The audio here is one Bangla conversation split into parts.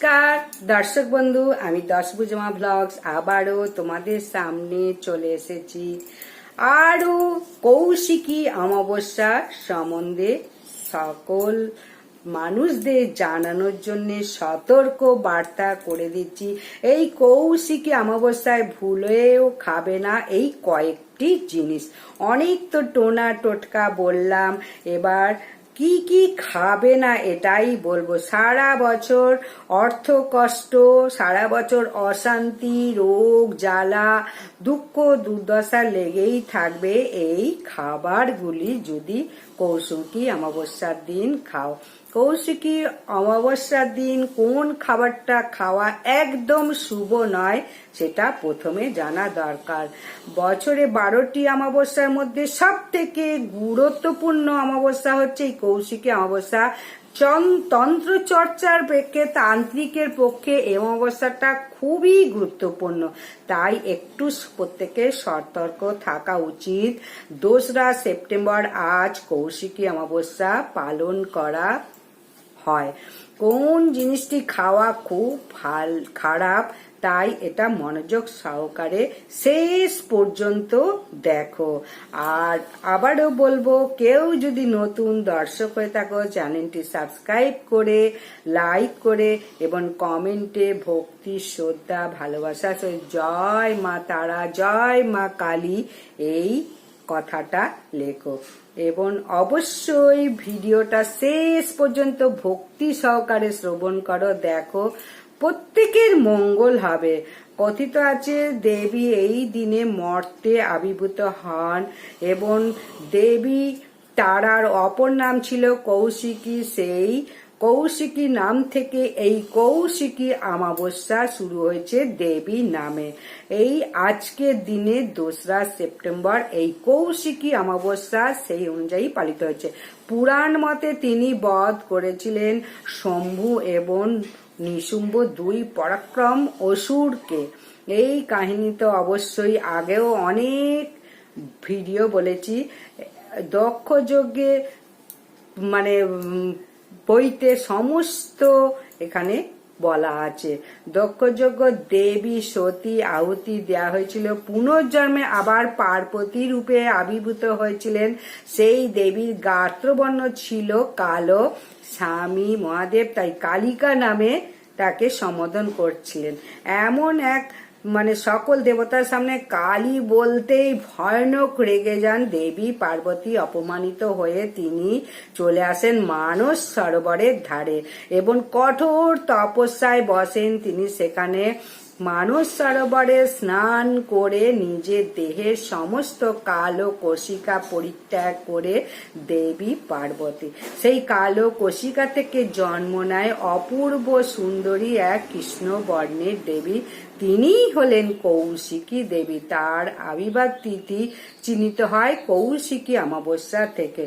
নমস্কার, দর্শক বন্ধু, আমি দশভুজমা ব্লগস। আবারও তোমাদের সামনে চলে এসেছি আরও কৌশিকী অমাবস্যা সম্বন্ধে সকল মানুষদের জানানোর জন্য সতর্ক বার্তা করে দিচ্ছি। এই কৌশিকী অমাবস্যায় ভুলেও খাবে না এই কয়েকটি জিনিস। অনেক তো টোনা টোটকা বললাম, এবার কি কি খাবে না এটাই বলব। সারা বছর অর্থ কষ্ট, সারা বছর অশান্তি, রোগ, জ্বালা, দুঃখ, দুর্দশা লেগেই থাকবে এই খাবারগুলি। যদি কৌশুকি অমাবস্যার দিন খাও। কৌশিকী অমাবস্যার দিন কোন খাবারটা খাওয়া একদম শুভ নয়, সেটা প্রথমে জানা দরকার। বছরে বারোটি অমাবস্যার মধ্যে সব থেকে গুরুত্বপূর্ণ অমাবস্যা হচ্ছে এই কৌশিকী অমাবস্যা। তন্ত্র চর্চার প্রেক্ষে তান্ত্রিকের পক্ষে এই অমাবস্যাটা খুবই গুরুত্বপূর্ণ। তাই একটু প্রত্যেকের সতর্ক থাকা উচিত। দোসরা সেপ্টেম্বর, আজ কৌশিকী অমাবস্যা পালন করা হয়। কোন জিনিসটি খাওয়া খুব ভালো, খারাপ, তাই এটা মনোযোগ সহকারে শেষ পর্যন্ত দেখো। আর আবারও বলব, কেউ যদি নতুন দর্শক হয়ে থাকো, চ্যানেলটি সাবস্ক্রাইব করে, লাইক করে এবং কমেন্টে ভক্তি, শ্রদ্ধা, ভালোবাসা জয় মা তারা, জয় মা কালী এই কথাটা লেখো। এবং অবশ্যই ভিডিওটা শেষ পর্যন্ত ভক্তি সহকারে শ্রবণ করো। দেখো, প্রত্যেকের মঙ্গল হবে। কথিত আছে, দেবী এই দিনে মর্তে আবির্ভূত হন এবং দেবী তারার অপর নাম ছিল কৌশিকী। সেই কৌশিকী নাম থেকে এই কৌশিকী অমাবস্যা শুরু হয়েছে দেবী নামে। এই আজকের দিনে দোসরা সেপ্টেম্বর এই কৌশিকী অমাবস্যা সেই অনুযায়ী পালিত হয়েছে। পুরাণ মতে তিনি বধ করেছিলেন শম্ভু এবং নিশুম্ভ দুই পরাক্রম অসুরকে। এই কাহিনী তো অবশ্যই আগেও অনেক ভিডিও বলেছি। দক্ষ যজ্ঞে মানে বইতে সমস্ত এখানে বলা আছে। দক্ষযজ্ঞ দেবী সতী আহুতি দেয়া হয়েছিল। পুনর্জন্মে আবার পার্বতী রূপে আবির্ভূত হয়েছিলেন। সেই দেবীর গাত্রবর্ণ ছিল কালো। স্বামী মহাদেব তাই কালিকা নামে তাকে সম্বোধন করছিলেন। এমন এক মানে সকল দেবতার সামনে কালী বলতেই ভয়ানক রেগে যান দেবী। পার্বতী অপমানিত হয়ে তিনি চলে আসেন মানস সরোবরের ধারে এবং কঠোর তপস্যায় বসেন তিনি সেখানে। মানস সরোবরে স্নান করে নিজের দেহের সমস্ত কালো কোশিকা পরিত্যাগ করে দেবী পার্বতী। সেই কালো কোশিকা থেকে জন্ম নেয় অপূর্ব সুন্দরী এক কৃষ্ণ বর্ণের দেবী তিনিই হলেন কৌশিকী দেবী। তার আবির্ভাব তিথি চিহ্নিত হয় কৌশিকী অমাবস্যা থেকে।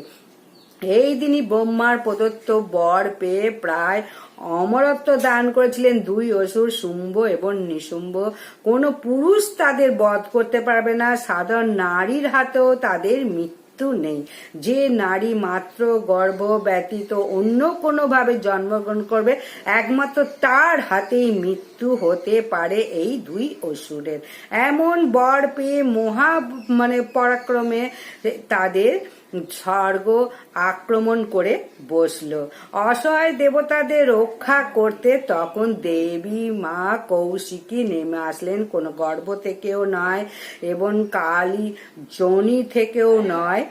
এই দিনই ব্রহ্মার প্রদত্ত বর পেয়ে প্রায় অমরত্ব দান করেছিলেন দুই অসুর, শুম্ভ এবং নিশুম্ভ। কোনো পুরুষ তাদের বধ করতে পারবে না। সাধারণ নারীর হাতেও তাদের মৃত্যু নেই। যে নারী মাত্র গর্ভ ব্যতীত অন্য কোনোভাবে জন্মগ্রহণ করবে, একমাত্র তার হাতেই মৃত্যু হতে পারে এই দুই অসুরের। এমন বর পেয়ে মহা মানে পরাক্রমে তাদের স্বর্গ আক্রমণ করে বসল। অসহায় দেবতাদের রক্ষা করতে তখন দেবী মা কৌশিকী নেমে আসলেন। কোনো গর্ব থেকেও নয়, এবং কালী জনি থেকেও নয়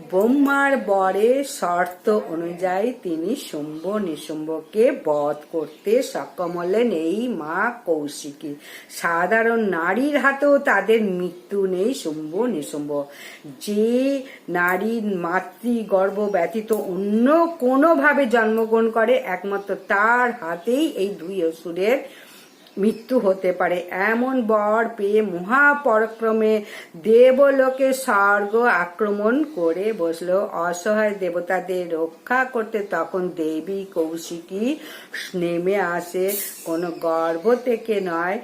ব্রহ্মার বরে শর্ত অনুযায়ী তিনি শুম্ভ নিশুম্ভকে বধ করতে সক্ষম হলেন এই মা কৌশিকী। সাধারণ নারীর হাতেও তাদের মৃত্যু নেই শুম্ভ নিশুম্ভ। যে নারীর মাতৃগর্ভ ব্যতীত অন্য কোনোভাবে জন্মগ্রহণ করে, একমাত্র তার হাতেই এই দুই অসুরের মৃত্যু হতে পারে। এমন বর পেয়ে মহাপরাক্রমে দেবলোকে স্বর্গ আক্রমণ করে বসল। অসহায় দেবতাদের রক্ষা করতে তখন দেবী কৌশিকী নেমে আসে। কোনো গর্ভ থেকে নয়,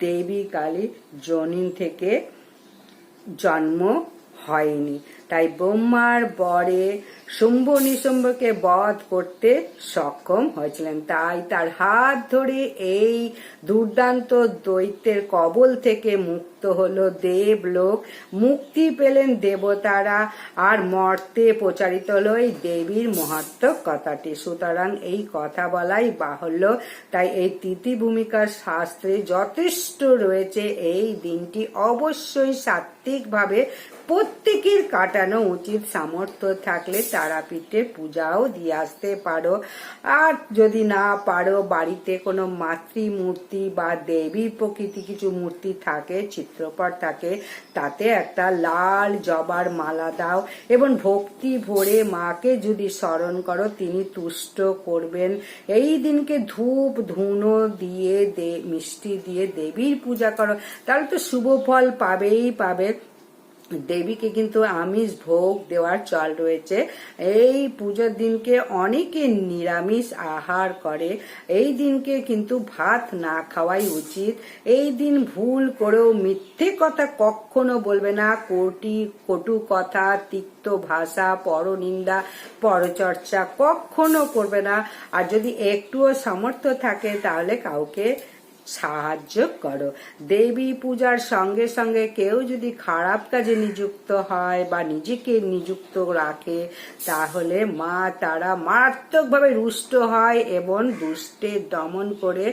দেবী কালী জনিন থেকে জন্ম হয়নি। তাই ব্রহ্মার বরে শুম্ভ নিশুম্ভকে বধ করতে সক্ষম হয়েছিলেন। তাই তার হাত ধরে এই দুর্দান্ত দৈত্যের কবল থেকে মুক্ত হলো দেবলোক। মুক্তি পেলেন দেবতারা আর মর্তে প্রচারিত হলো এই দেবীর মহাত্ম কথাটি। সুতরাং এই কথা বলাই বাহুল্য। তাই এই তিথি ভূমিকার শাস্ত্রে যথেষ্ট রয়েছে। এই দিনটি অবশ্যই সাত্বিকভাবে প্রত্যেকের কাটানো উচিত সামর্থ্য থাকলে তারাপীঠে পূজাও দিয়ে আসতে পারো। আর যদি না পারো, বাড়িতে কোনো মাতৃমূর্তি বা দেবীর প্রকৃতি কিছু মূর্তি থাকে, চিত্রপট থাকে, তাতে একটা লাল জবার মালা দাও এবং ভক্তি ভরে মাকে যদি স্মরণ করো, তিনি তুষ্ট করবেন। এই দিনকে ধূপ, ধুনো দিয়ে মিষ্টি দিয়ে দেবীর পূজা করো। তাহলে তো শুভ ফল পাবেই পাবে। দেবীকে কিন্তু আমিষ ভোগ দেওয়ার চল রয়েছে। এই পুজোর দিনকে অনেকে নিরামিষ আহার করে। এই দিনকে কিন্তু ভাত না খাওয়াই উচিত। এই দিন ভুল করেও মিথ্যে কথা কখনো বলবে না। কোটি কটু কথা, তিক্ত ভাষা, পরনিন্দা, পরচর্চা কখনো করবে না। আর যদি একটুও সামর্থ্য থাকে, তাহলে কাউকে সাহায্য করো। দেবী পূজার সঙ্গে সঙ্গে কেউ যদি খারাপ কাজে নিযুক্ত হয় বা নিজেকে নিযুক্ত রাখে, তাহলে মা তারা মারাত্মকভাবে রুষ্ট হয় এবং দুষ্টের দমন করে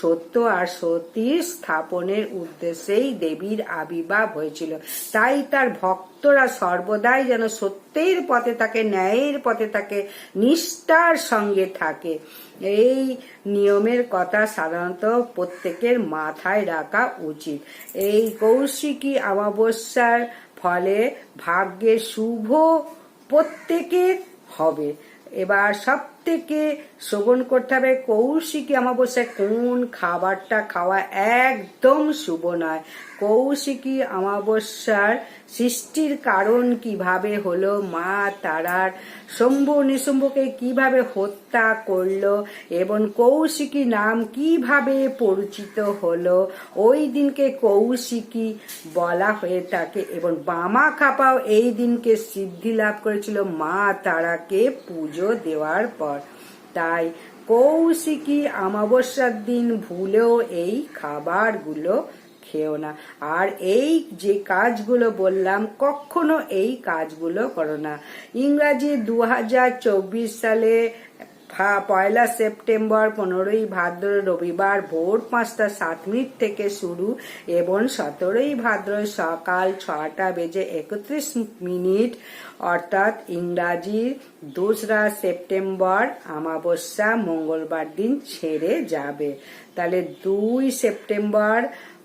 সত্য আর সতীর স্থাপনের উদ্দেশ্যেই দেবীর আবির্ভাব হয়েছিল। তাই তার ভক্তরা সর্বদাই যেন সত্যের পথে থাকে ন্যায়ের পথে থাকে নিষ্ঠার সঙ্গে থাকে। এই নিয়মের কথা সাধারণত প্রত্যেকের মাথায় রাখা উচিত। এই কৌশিকী অমাবস্যার ফলে ভাগ্যে শুভ প্রত্যেকের হবে? এবার সব থেকে শ্রবণ করতে হবে। কৌশিকী অমাবস্যায় কোন খাবারটা খাওয়া একদম শুভ নয়। কৌশিকী অমাবস্যার সৃষ্টির কারণ কীভাবে হলো, মা তারার শম্ভু নিশম্ভুকে কীভাবে হত্যা করল এবং কৌশিকী নাম কীভাবে পরিচিত হলো, ওই দিনকে কৌশিকী বলা হয়ে থাকে এবং বামা খাপাও এই দিনকে সিদ্ধি লাভ করেছিল। মা তারাকে পুজো দেওয়ার পর। তাই কৌশিকী অমাবস্যার দিন ভুলেও এই খাবারগুলো খেও না। আর এই যে কাজগুলো বললাম, কখনো এই কাজগুলো করো না। ইংরাজি দু হাজার চব্বিশ সালে পয়লা সেপ্টেম্বর, পনেরোই ভাদ্র, রবিবার ভোর পাঁচটা সাত মিনিট থেকে শুরু এবং সতেরোই ভাদ্র সকাল ছটা বেজে একত্রিশ মিনিট। অর্থাৎ ইংরাজি দোসরা সেপ্টেম্বর আমাবস্যা মঙ্গলবার দিন ছেড়ে যাবে। তাহলে দুই সেপ্টেম্বর,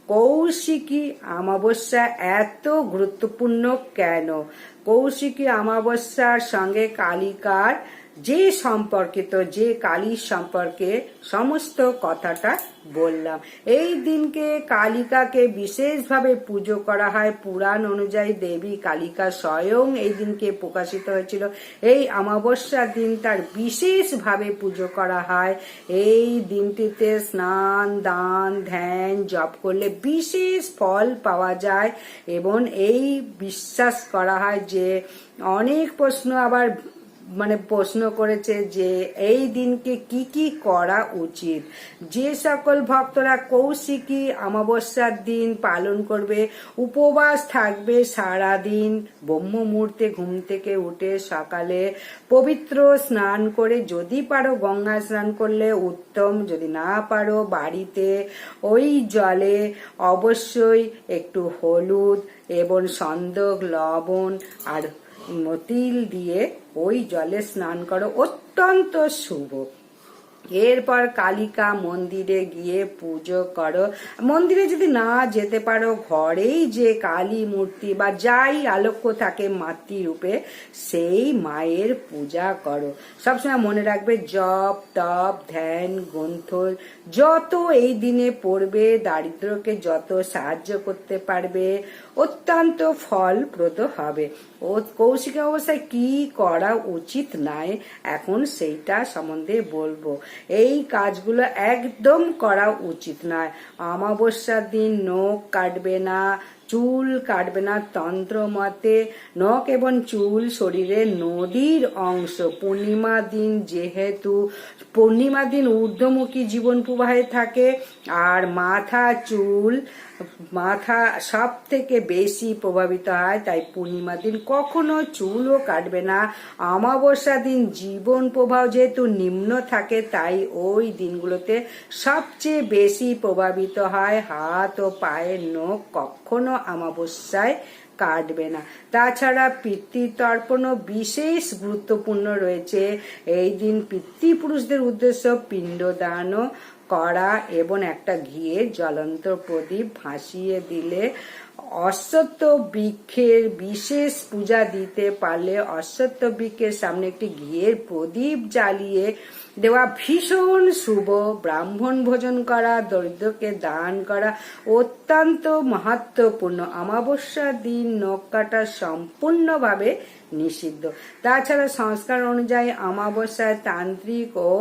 কৌশিকী অমাবস্যা এত গুরুত্বপূর্ণ কেন? কৌশিকী অমাবস্যার সঙ্গে কালিকার যে সম্পর্কিত, যে কালীর সম্পর্কে সমস্ত কথাটা বললাম। এই দিনকে কালিকাকে বিশেষভাবে পুজো করা হয়। পুরাণ অনুযায়ী দেবী কালিকা স্বয়ং এই দিনকে প্রকাশিত হয়েছিল। এই অমাবস্যার দিন তার বিশেষভাবে পুজো করা হয়। এই দিনটিতে স্নান, দান, ধ্যান, জপ করলে বিশেষ ফল পাওয়া যায়। এবং এই বিশ্বাস করা হয় যে অনেক প্রশ্ন আবার মানে প্রশ্ন করেছে যে এই দিনকে কি কি করা উচিত? যে সকল ভক্তরা কৌশিকী অমাবস্যার দিন পালন করবে, উপবাস থাকবে সারা দিন ব্রহ্ম মুহূর্তে ঘুম থেকে উঠে সকালে পবিত্র স্নান করে যদি পারো গঙ্গা স্নান করলে উত্তম, যদি না পারো বাড়িতে ওই জলে অবশ্যই একটু হলুদ এবং সন্দক, লবণ আর তিল দিয়ে ওই জলে স্নান করো অত্যন্ত শুভ। এরপর কালিকা মন্দিরে গিয়ে পুজো করো। মন্দিরে যদি না যেতে পারো, ঘরেই যে কালী মূর্তি বা যাই আলোক্য থাকে মাতৃরূপে, সেই মায়ের পূজা করো। সবসময় মনে রাখবে জপ, তপ, ধ্যান গ্রন্থ যত এই দিনে পড়বে, দারিদ্রকে যত সাহায্য করতে পারবে, অত্যন্ত ফলপ্রদ হবে। ও কৌশিক অবস্থায় কি করা উচিত নাই, এখন সেইটা সম্বন্ধে বলব। এই কাজগুলো একদম করা উচিত নয়। অমাবস্যার দিন নখ কাটবে না চুল কাটবে না তন্ত্র মতে নখ এবং চুল শরীরে নদীর অংশ। পূর্ণিমা দিন যেহেতু, পূর্ণিমা দিন ঊর্ধ্বমুখী জীবন প্রবাহে থাকে, আর মাথা চুল, মাথা সব থেকে বেশি প্রভাবিত হয়, তাই পূর্ণিমা দিন কখনো চুলও কাটবে না। অমাবস্যা দিন জীবন প্রবাহ যেহেতু নিম্ন থাকে, তাই ওই দিনগুলোতে সবচেয়ে বেশি প্রভাবিত হয় হাত ও পায়ের নখ কখনো অমাবস্যায় কাটবে না। তাছাড়া পিতৃতর্পণও বিশেষ গুরুত্বপূর্ণ রয়েছে। এই দিন পিতৃপুরুষদের উদ্দেশ্য পিণ্ডদানও করা এবং একটা ঘিয়ের জ্বলন্ত প্রদীপ ভাসিয়ে দিলে অশ্বত্থ বৃক্ষের বিশেষ পূজা দিতে পারলে অশ্বত্থ বৃক্ষের সামনে একটি ঘিয়ের প্রদীপ জ্বালিয়ে দেওয়া ভীষণ শুভ ব্রাহ্মণ ভোজন করা, দরিদ্রকে দান করা, অত্যন্ত মাহাত্মপূর্ণ অমাবস্যার দিন নখ কাটা সম্পূর্ণভাবে নিষিদ্ধ। তাছাড়া সংস্কার অনুযায়ী অমাবস্যায় তান্ত্রিক ও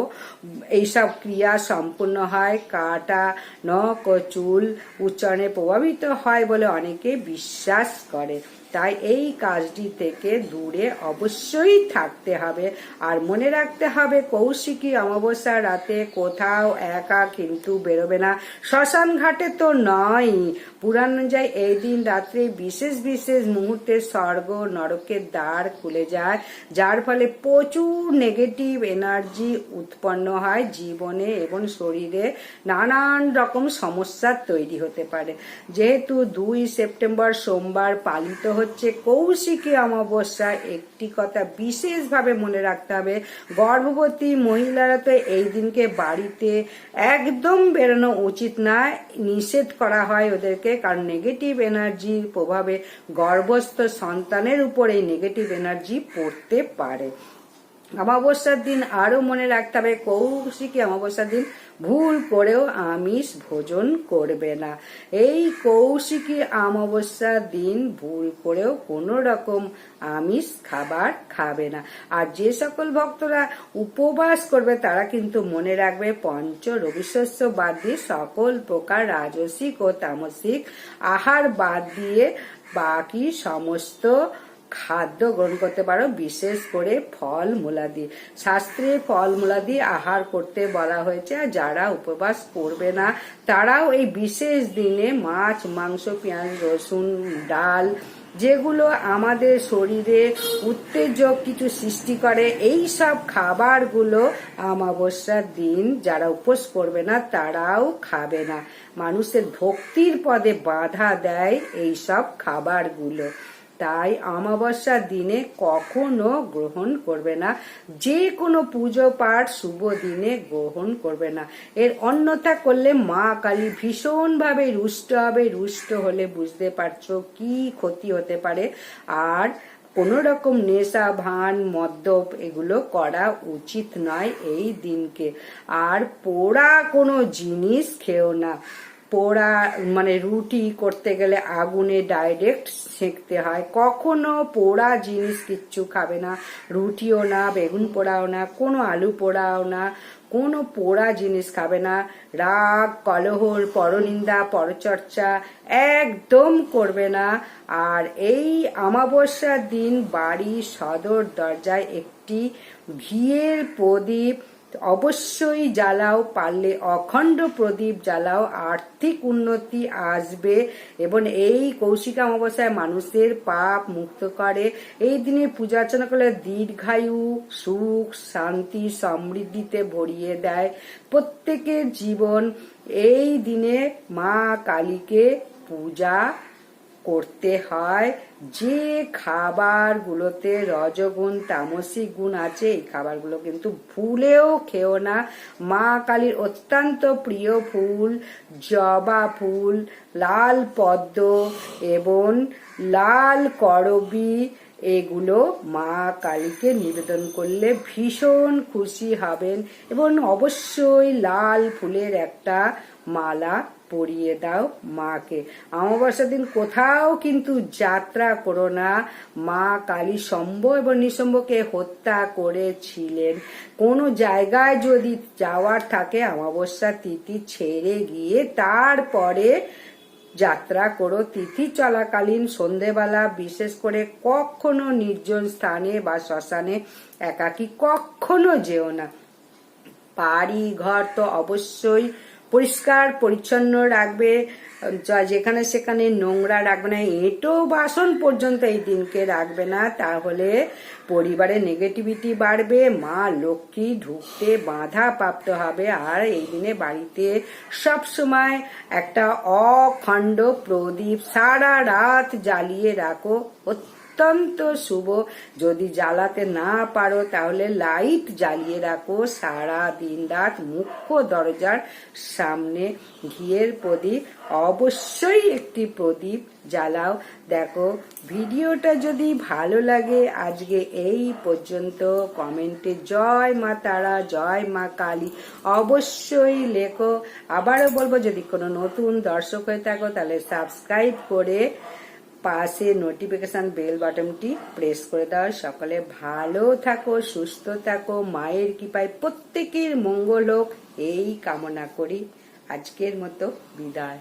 এইসব ক্রিয়া সম্পূর্ণ হয়। কাটা নখ ও চুল উচ্চারণে প্রভাবিত হয় বলে অনেকে বিশ্বাস করে। তাই এই কাজটি থেকে দূরে অবশ্যই থাকতে হবে। আর মনে রাখতে হবে, কৌশিকী অমাবস্যা রাতে কোথাও একা কিন্তু বেরোবে না। শ্মশান ঘাটে তো নয়। পুরাণ অনুযায়ী এই দিন রাত্রে বিশেষ বিশেষ মুহূর্তে স্বর্গ নরকের দ্বার খুলে যায়, যার ফলে প্রচুর নেগেটিভ এনার্জি উৎপন্ন হয় জীবনে এবং শরীরে। নানান রকম সমস্যার তৈরি হতে পারে। যেহেতু দুই সেপ্টেম্বর সোমবার পালিত হচ্ছে কৌশিকী অমাবস্যা। একটি কথা বিশেষভাবে মনে রাখতে হবে, গর্ভবতী মহিলারা তো এই দিনকে বাড়িতে একদম বেরোনো উচিত না, নিষেধ করা হয় ওদেরকে, কারণ নেগেটিভ এনার্জির প্রভাবে গর্ভস্থ সন্তানের উপর এই নেগেটিভ এনার্জি পড়তে পারে। অমাবস্যার দিন আরও মনে রাখতে হবে, কৌশিকী অমাবস্যার দিন ভুল করেও আমিষ ভোজন করবে না। এই কৌশিকী অমাবস্যার দিন ভুল করেও কোনো রকম আমিষ খাবার খাবে না। আর যে সকল ভক্তরা উপবাস করবে, তারা কিন্তু মনে রাখবে, পঞ্চ রবিশস্য বাদ দিয়ে সকল প্রকার রাজসিক ও তামসিক আহার বাদ দিয়ে বাকি সমস্ত খাদ্য গ্রহণ করতে পারো, বিশেষ করে ফল মূলাদি। শাস্ত্রে ফল মূলাদি আহার করতে বলা হয়েছে, আর যারা উপবাস করবে না, তারাও এই বিশেষ দিনে মাছ, মাংস, পেঁয়াজ, রসুন, ডাল, যেগুলো আমাদের শরীরে উত্তেজক কিছু সৃষ্টি করে, এই সব খাবারগুলো অমাবস্যার দিন যারা উপোস করবে না, তারাও খাবে না। মানুষের ভক্তির পদে বাধা দেয় এই সব খাবারগুলো। তাই অমাবস্যার দিনে কখনো গ্রহণ করবে না। যে কোনো পুজো পাঠ শুভ দিনে গ্রহণ করবে না। এর অন্যথা করলে মা কালী ভীষণভাবে রুষ্ট হবে, রুষ্ট হলে বুঝতে পারছ কি ক্ষতি হতে পারে। আর কোনো রকম নেশা, ভান, মদ্যপ এগুলো করা উচিত নয় এই দিনকে। আর পোড়া কোনো জিনিস খেও না। পোড়া মানে রুটি করতে গেলে আগুনে ডাইরেক্ট সেঁকতে হয়। কখনো পোড়া জিনিস কিচ্ছু খাবে না, রুটিও না, বেগুন পোড়াও না, কোনো আলু পোড়াও না, কোনো পোড়া জিনিস খাবে না। রাগ, কলহর, পরনিন্দা, পরচর্চা একদম করবে না। আর এই অমাবস্যার দিন বাড়ি সদর দরজায় একটি ঘিয়ের প্রদীপ অবশ্যই জ্বালাও, পারলে অখণ্ড প্রদীপ জ্বালাও, আর্থিক উন্নতি আসবে এবং এই কৌশিক অমাবস্যায় মানুষের পাপ মুক্ত করে। এই দিনে পূজা অর্চনা করলে দীর্ঘায়ু, সুখ, শান্তি, সমৃদ্ধিতে ভরিয়ে দেয় প্রত্যেকের জীবন। এই দিনে মা কালীকে পূজা করতে হয়। যে খাবারগুলোতে রজগুণ তামসিক গুণ আছে, এই খাবারগুলো কিন্তু ভুলেও খেও না। মা কালীর অত্যন্ত প্রিয় ফুল, জবা ফুল, লাল পদ্ম এবং লাল করবি, এগুলো মা কালীকে নিবেদন করলে ভীষণ খুশি হবেন এবং অবশ্যই লাল ফুলের একটা মালা পরিয়ে দাও মাকে। অমাবস্যার দিন কোথাও কিন্তু যাত্রা করো না। মা কালী সম্ভ এবং নিঃসম্ভকে হত্যা করেছিলেন। কোনো জায়গায় যদি যাওয়ার থাকে অমাবস্যা তিথি ছেড়ে গিয়ে তারপরে যাত্রা করো। তিথি চলাকালীন সন্ধেবেলা বিশেষ করে কখনো নির্জন স্থানে বা শ্মশানে একাকি কখনো যেও না। বাড়ি ঘর তো অবশ্যই পরিষ্কার, পরিচ্ছন্ন রাখবে যেখানে সেখানে নোংরা রাখবে না, এঁটো বাসন পর্যন্ত এই দিনকে রাখবে না। তাহলে পরিবারে নেগেটিভিটি বাড়বে, মা লক্ষ্মী ঢুকতে বাধা প্রাপ্ত হবে। আর এই দিনে বাড়িতে সব সময় একটা অখণ্ড প্রদীপ সারা রাত জ্বালিয়ে রাখো। অত্যন্ত শুভ। যদি জ্বালাতে না পারো, তাহলে লাইট জ্বালিয়ে রাখো। সারা দিন রাত মুখ্য দরজার সামনে ঘিয়ের প্রদীপ, অবশ্যই একটি প্রদীপ জ্বালাও। দেখো, ভিডিওটা যদি ভালো লাগে, আজকে এই পর্যন্ত। কমেন্টে জয় মা তারা, জয় মা কালী। অবশ্যই লেখো। আবারও বলব, যদি কোনো নতুন দর্শক হয়ে থাকো, তাহলে সাবস্ক্রাইব করে পাশে নোটিফিকেশন বেল বাটনটি প্রেস করে দাও। সকলে ভালো থাকো, সুস্থ থাকো, মায়ের কৃপায় প্রত্যেকের মঙ্গল হোক। এই কামনা করি। আজকের মতো বিদায়।